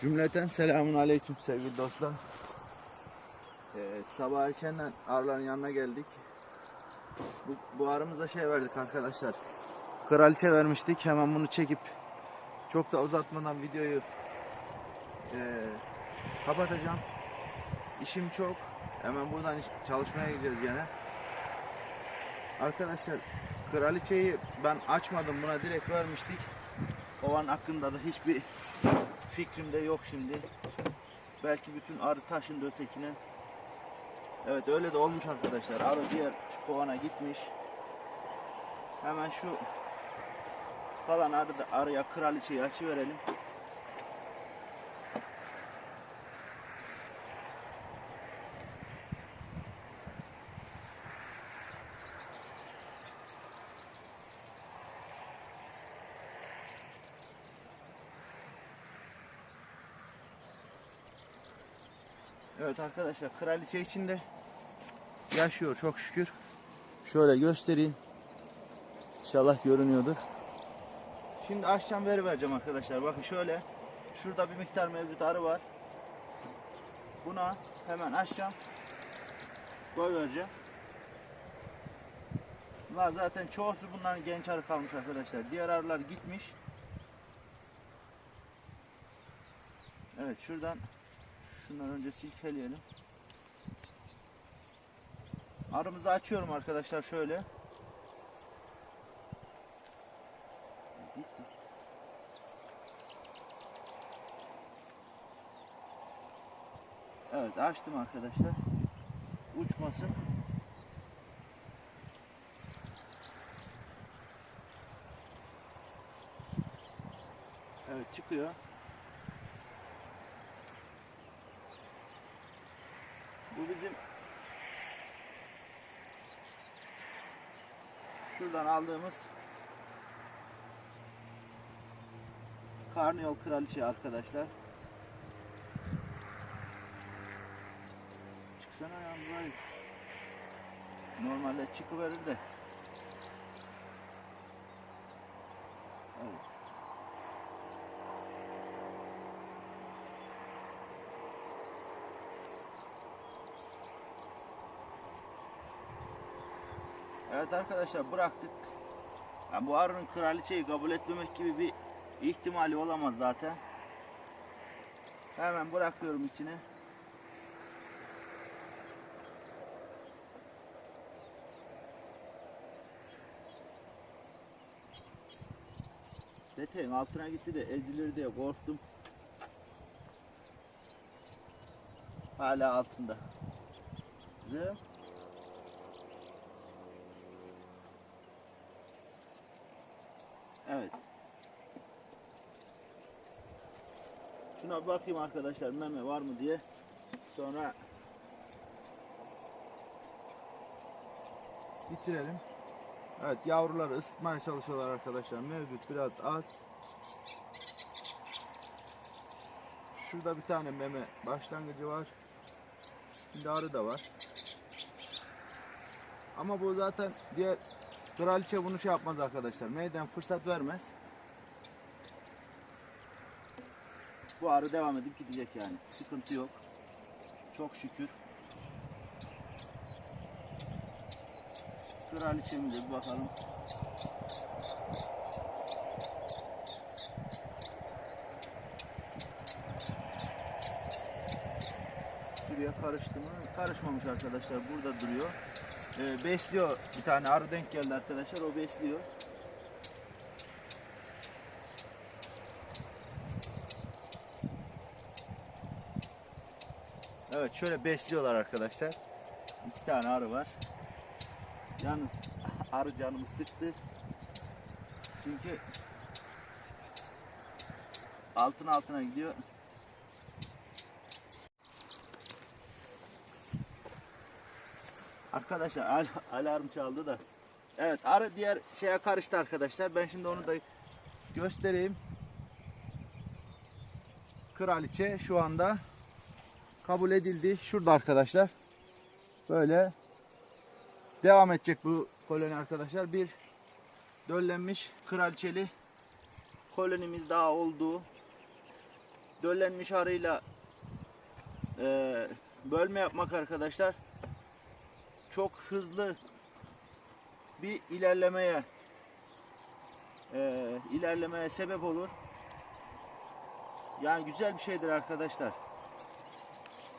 Cümleten selamun aleyküm sevgili dostlar. Ee, sabah erkenden arıların yanına geldik. Bu, bu arımıza şey verdik arkadaşlar. Kraliçe vermiştik. Hemen bunu çekip çok da uzatmadan videoyu ee, kapatacağım. İşim çok. Hemen buradan çalışmaya gideceğiz gene. Arkadaşlar kraliçeyi ben açmadım. Buna direkt vermiştik. Kovan hakkında da hiçbir fikrim de yok şimdi. Belki bütün arı taşındı ötekine. Evet öyle de olmuş arkadaşlar. Arı diğer kovana gitmiş. Hemen şu kalan arı da arıya kraliçeyi açıverelim. Evet arkadaşlar kraliçe içinde yaşıyor çok şükür. Şöyle göstereyim. İnşallah görünüyordur. Şimdi açacağım veri vereceğim arkadaşlar. Bakın şöyle. Şurada bir miktar mevcut arı var. Buna hemen açacağım. Koy vereceğim. Bunlar zaten çoğusu bunların genç arı kalmış arkadaşlar. Diğer arılar gitmiş. Evet şuradan şundan önce silkeleyelim. Arımızı açıyorum arkadaşlar şöyle. Evet açtım arkadaşlar. Uçmasın. Evet çıkıyor. Bu bizim şuradan aldığımız karnıyol kraliçe arkadaşlar. Çıksana ya. Normalde çıkıverir de. Evet arkadaşlar bıraktık. Ya bu arının kraliçeyi kabul etmemek gibi bir ihtimali olamaz zaten. Hemen bırakıyorum içine. Peteğin altına gitti de ezilir diye korktum. Hala altında. Kızım. Evet. Şuna bakayım arkadaşlar meme var mı diye. Sonra bitirelim. Evet yavruları ısıtmaya çalışıyorlar arkadaşlar. Mevcut biraz az. Şurada bir tane meme başlangıcı var. Şimdi arı da var. Ama bu zaten diğer kraliçe bunu şey yapmaz arkadaşlar. Meydan fırsat vermez. Bu arı devam edip gidecek yani. Sıkıntı yok. Çok şükür. Kraliçemize bir bakalım. Şuraya karıştı mı? Karışmamış arkadaşlar. Burada duruyor. Ee, besliyor. Bir tane arı denk geldi arkadaşlar. O besliyor. Evet şöyle besliyorlar arkadaşlar. İki tane arı var. Yalnız arı canımı sıktı. Çünkü altın altına gidiyor. Arkadaşlar al- alarm çaldı da. Evet arı diğer şeye karıştı arkadaşlar. Ben şimdi onu da göstereyim. Kraliçe şu anda kabul edildi. Şurada arkadaşlar. Böyle devam edecek bu koloni arkadaşlar. Bir döllenmiş kraliçeli kolonimiz daha oldu. döllenmiş arıyla e, bölme yapmak arkadaşlar çok hızlı bir ilerlemeye e, ilerlemeye sebep olur. Yani güzel bir şeydir arkadaşlar.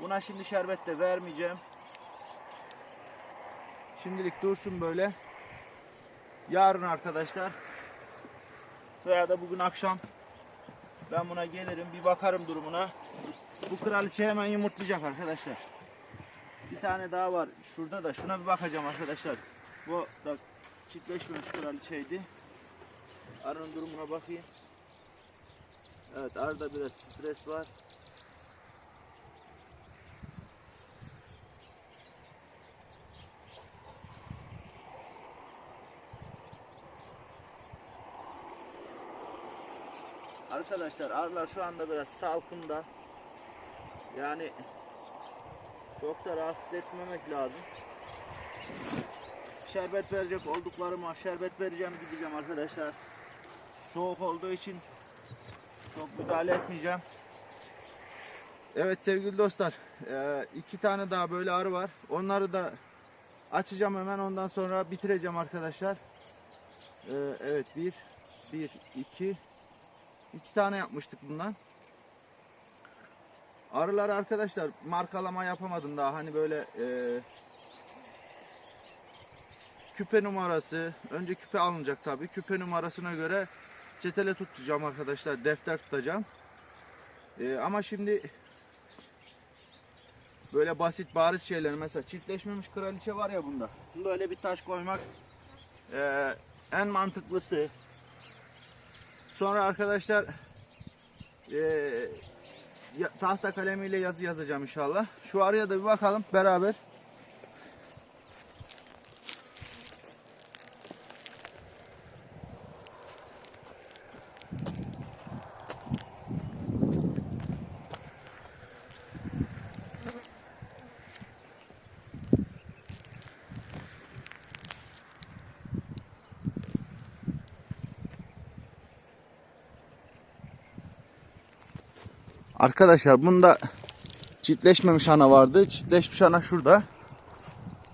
Buna şimdi şerbet de vermeyeceğim. Şimdilik dursun böyle. Yarın arkadaşlar veya da bugün akşam ben buna gelirim bir bakarım durumuna. Bu kraliçe hemen yumurtlayacak arkadaşlar. Bir tane daha var şurada da şuna bir bakacağım arkadaşlar. Bu da çiftleşmemiş kraliçeydi. Arının durumuna bakayım. Evet arada biraz stres var. Arkadaşlar arılar şu anda biraz salkımda. Yani çok da rahatsız etmemek lazım. Şerbet verecek olduklarıma şerbet vereceğim gideceğim arkadaşlar. Soğuk olduğu için çok müdahale etmeyeceğim. Evet sevgili dostlar eee, iki tane daha böyle arı var. Onları da açacağım hemen ondan sonra bitireceğim arkadaşlar. Eee, evet bir, bir, iki, iki tane yapmıştık bundan. Arılar arkadaşlar markalama yapamadım daha. Hani böyle eee, küpe numarası önce küpe alınacak tabi küpe numarasına göre çetele tutacağım arkadaşlar defter tutacağım. Eee, ama şimdi böyle basit bariz şeyler. Mesela çiftleşmemiş kraliçe var ya bunda. Böyle bir taş koymak eee, en mantıklısı. Sonra arkadaşlar ya- tahta kalemiyle yazı yazacağım inşallah. Şu araya da bir bakalım beraber Arkadaşlar bunda çiftleşmemiş ana vardı. Çiftleşmiş ana şurada.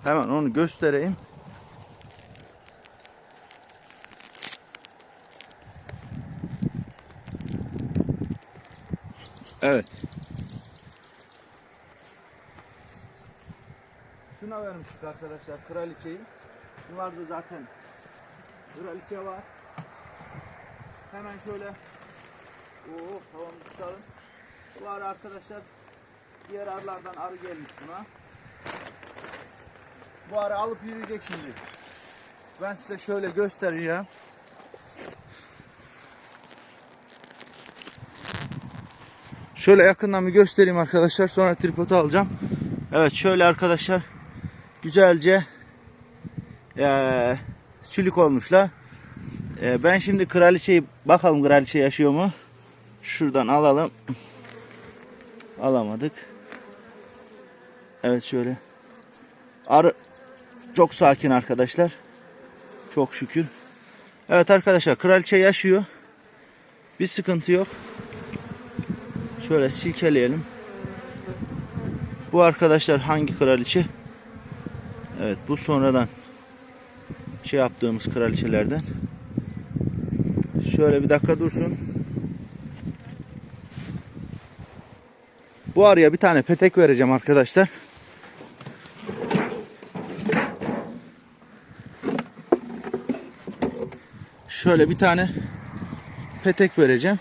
Hemen onu göstereyim. Evet. Şuna vermiştik arkadaşlar kraliçeyi. Bunlar da zaten kraliçe var. Hemen şöyle Oo, tamam tutalım. Bu arı arkadaşlar diğer arılardan arı gelmiş buna. Bu arı alıp yürüyecek şimdi. Ben size şöyle göstereceğim. Şöyle yakından bir göstereyim arkadaşlar. Sonra tripodu alacağım. Evet şöyle arkadaşlar. Güzelce eee sülük olmuşlar. Eee, ben şimdi kraliçeyi bakalım kraliçe yaşıyor mu? Şuradan alalım. Alamadık. Evet şöyle. Arı çok sakin arkadaşlar. Çok şükür. Evet arkadaşlar kraliçe yaşıyor. Bir sıkıntı yok. Şöyle silkeleyelim. Bu arkadaşlar hangi kraliçe? Evet bu sonradan şey yaptığımız kraliçelerden. Şöyle bir dakika dursun. Bu arıya bir tane petek vereceğim arkadaşlar. Şöyle bir tane petek vereceğim.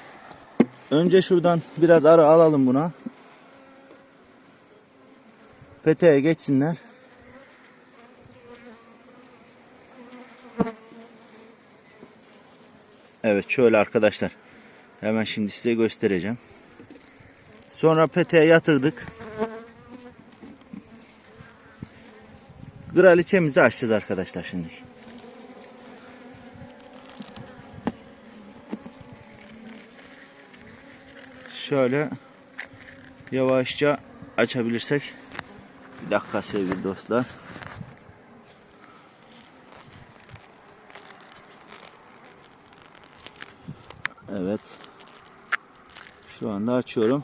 Önce şuradan biraz arı alalım buna. Peteğe geçsinler. Evet şöyle arkadaşlar. Hemen şimdi size göstereceğim. Sonra peteğe yatırdık. Kraliçemizi açacağız arkadaşlar şimdi. Şöyle yavaşça açabilirsek. Bir dakika sevgili dostlar. Evet. Şu anda açıyorum.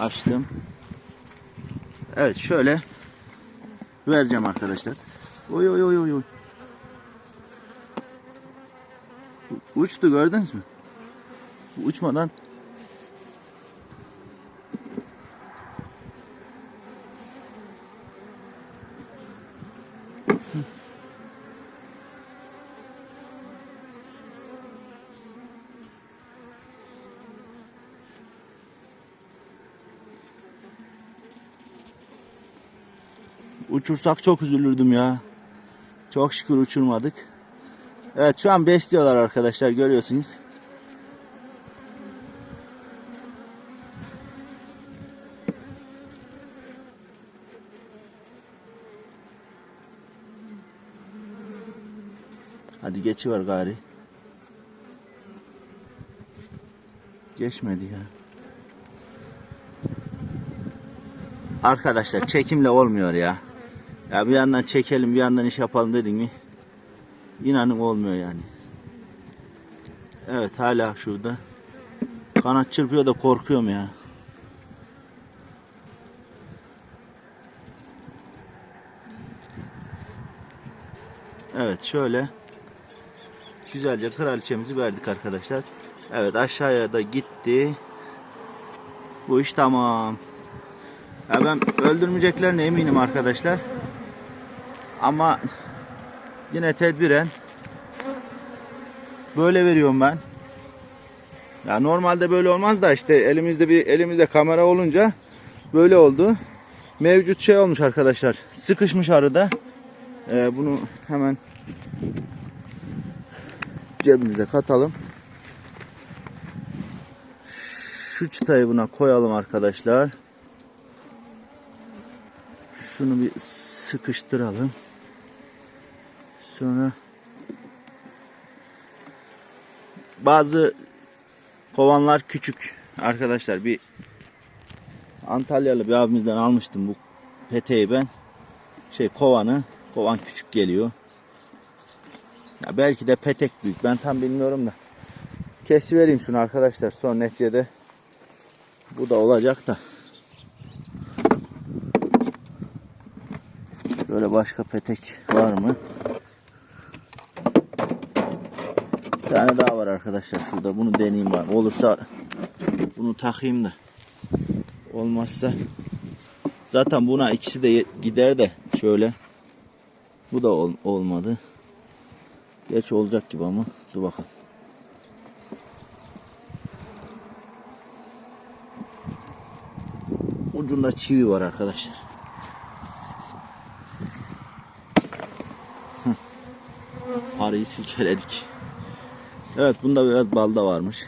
Açtım. Evet şöyle vereceğim arkadaşlar. Oy oy oy oy Uçtu gördünüz mü? Uçmadan Uçursak çok üzülürdüm ya. Çok şükür uçurmadık. Evet şu an besliyorlar arkadaşlar görüyorsunuz. Hadi geçiver gari. Geçmedi ya. Arkadaşlar çekimle olmuyor ya. Ya bir yandan çekelim bir yandan iş yapalım dedin mi? İnanın olmuyor yani. Evet hala şurada. Kanat çırpıyor da korkuyorum ya. Evet şöyle güzelce kraliçemizi verdik arkadaşlar. Evet aşağıya da gitti. Bu iş tamam. Ya ben öldürmeyeceklerine eminim arkadaşlar. Ama yine tedbiren böyle veriyorum ben. Ya normalde böyle olmaz da işte elimizde bir elimizde kamera olunca böyle oldu. Mevcut şey olmuş arkadaşlar. Sıkışmış arada. Ee, bunu hemen cebimize katalım. Şu çıtayı buna koyalım arkadaşlar. Şunu bir sıkıştıralım. Sonra. Bazı kovanlar küçük. Arkadaşlar bir Antalyalı bir abimizden almıştım bu peteği ben. Şey kovanı. Kovan küçük geliyor. Ya belki de petek büyük. Ben tam bilmiyorum da. Kesivereyim şunu arkadaşlar. Son neticede bu da olacak da. Böyle başka petek var mı? Bir tane daha var arkadaşlar şurada. Bunu deneyeyim var. Olursa bunu takayım da. Olmazsa zaten buna ikisi de gider de şöyle. Bu da ol- olmadı. Geç olacak gibi ama dur bakalım. Ucunda çivi var arkadaşlar. Arıyı silkeledik. Evet bunda biraz balda varmış.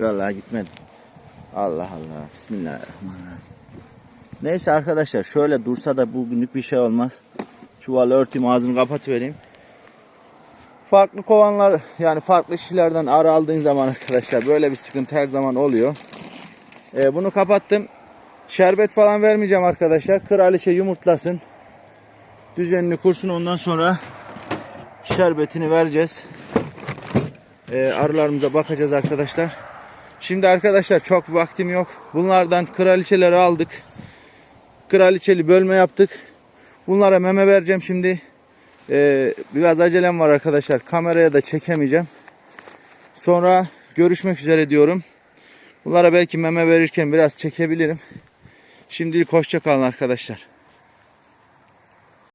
Vallahi gitmedi. Allah Allah. Bismillahirrahmanirrahim. Neyse arkadaşlar şöyle dursa da bugünlük bir şey olmaz. Çuvalı örteyim ağzını kapatıvereyim. Farklı kovanlar yani farklı kişilerden arı aldığın zaman arkadaşlar böyle bir sıkıntı her zaman oluyor. Ee, bunu kapattım. Şerbet falan vermeyeceğim arkadaşlar. Kraliçe yumurtlasın düzenini kursun ondan sonra şerbetini vereceğiz. Ee, arılarımıza bakacağız arkadaşlar. Şimdi arkadaşlar çok vaktim yok. Bunlardan kraliçeleri aldık. Kraliçeli bölme yaptık. Bunlara meme vereceğim şimdi. Ee, biraz acelem var arkadaşlar. Kameraya da çekemeyeceğim. Sonra görüşmek üzere diyorum. Bunlara belki meme verirken biraz çekebilirim. Şimdilik hoşça kalın arkadaşlar.